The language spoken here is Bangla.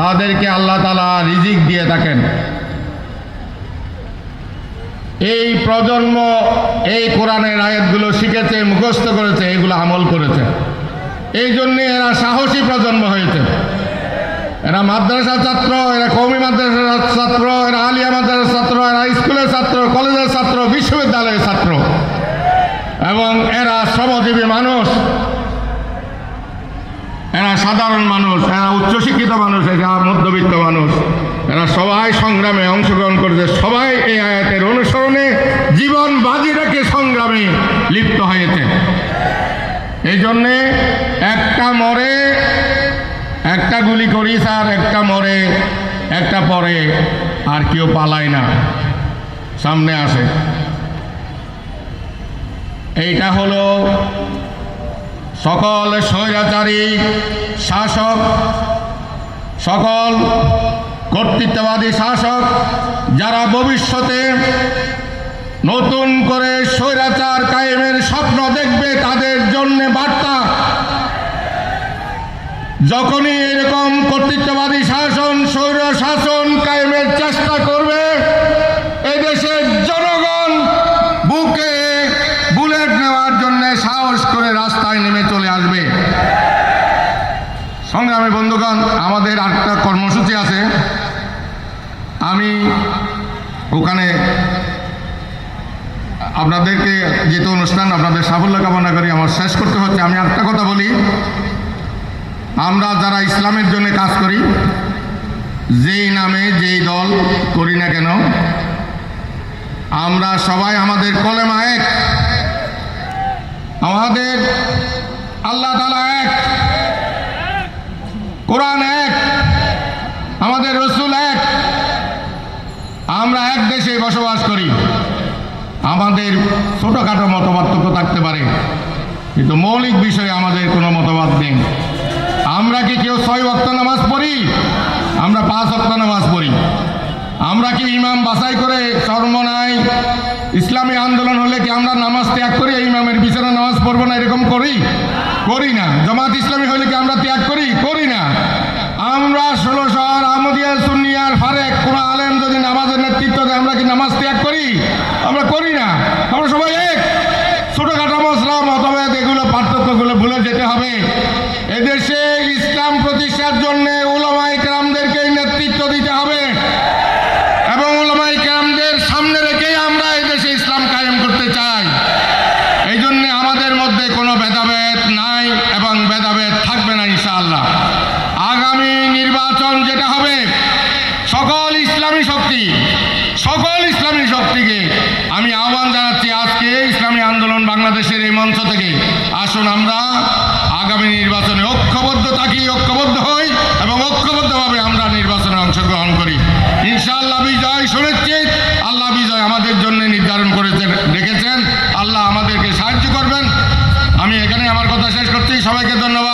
তাদেরকে আল্লাহ তালা রিজিক দিয়ে থাকেন। এই প্রজন্ম এই কোরআনের আয়াতগুলো শিখেছে, মুখস্থ করেছে, এগুলো আমল করেছে। এই জন্যে এরা সাহসী প্রজন্ম হয়েছে। এরা মাদ্রাসার ছাত্র, এরা কৌমি মাদ্রাসার ছাত্র, এরা আলিয়া মাদ্রাসার ছাত্র, এরা স্কুলের ছাত্র, কলেজের ছাত্র, বিশ্ববিদ্যালয়ের ছাত্র। এবং এরা শ্রমজীবী মানুষ। এরা সাধারণ মানুষ, এরা উচ্চশিক্ষিত মানুষ, এরা মধ্যবিত্ত মানুষ। এরা সবাই সংগ্রামে অংশগ্রহণ করেছে। সবাই এই আয়াতের অনুসরণে জীবন বাজি রেখে সংগ্রামে লিপ্ত হয়েছে। এই জন্যে একটা মরে, একটা গুলি করি স্যার একটা মরে, একটা পরে আর কেউ পালায় না। সামনে আসে। এইটা হলো সকল স্বৈরাচারী, শাসক, সকল কর্তৃত্ববাদী শাসক, যারা ভবিষ্যতে নতুন করে স্বৈরাচার কায়েমের স্বপ্ন দেখবে, তাদের জন্য বার্তা। যখনই এরকম কর্তৃত্ববাদী শাসন, স্বৈর শাসন কায়েমের চেষ্টা করবে এদেশের জনগণ বুকে বুলেট নেওয়ার জন্য সাহস করে রাস্তায় নেমে চলে আসবে সংগ্রামী বন্ধুগণ, আমাদের আরেকটা কর্মসূচি আছে। আমি ওখানে আপনাদেরকে যেহেতু অনুষ্ঠান, আপনাদের সাফল্য কামনা করি, আমার শেষ করতে হচ্ছে। আমি একটা কথা বলি, আমরা যারা ইসলামের জন্য কাজ করি, যেই নামে যেই দল করি না কেন, আমরা সবাই আমাদের কলেমা এক। আমাদের আল্লাহ তালা কোরআন এক, আমাদের রসুল এক। আমরা এক দেশে বসবাস করি। আমাদের ছোটোখাটো মতপার্থক্য থাকতে পারে, কিন্তু মৌলিক বিষয়ে আমাদের কোনো মতবাদ নেই। আমরা কি কেউ ছয় ওয়াক্ত নামাজ পড়ি? আমরা পাঁচ ওয়াক্ত নামাজ পড়ি। আমরা কি ইমাম বাছাই করে কর্ম নাই? ইসলামী আন্দোলন হলে কি আমরা নামাজ ত্যাগ করি? ইমামের পিছনে নামাজ পড়ব না, এরকম করি? করি না। জামাত ইসলামী হলে কি আমরা ত্যাগ করি। আসুন আমরা। আগামী নির্বাচনে ঐক্যবদ্ধ থাকি, ঐক্যবদ্ধ হই এবং ঐক্যবদ্ধভাবে আমরা নির্বাচনে অংশগ্রহণ করি। ইনশাআল্লাহ বিজয় সুনিশ্চিত। আল্লাহ বিজয় আমাদের জন্য নির্ধারণ করেছেন, রেখেছেন। আল্লাহ আমাদেরকে সাহায্য করবেন। আমি এখানে আমার কথা শেষ করছি। সবাইকে ধন্যবাদ।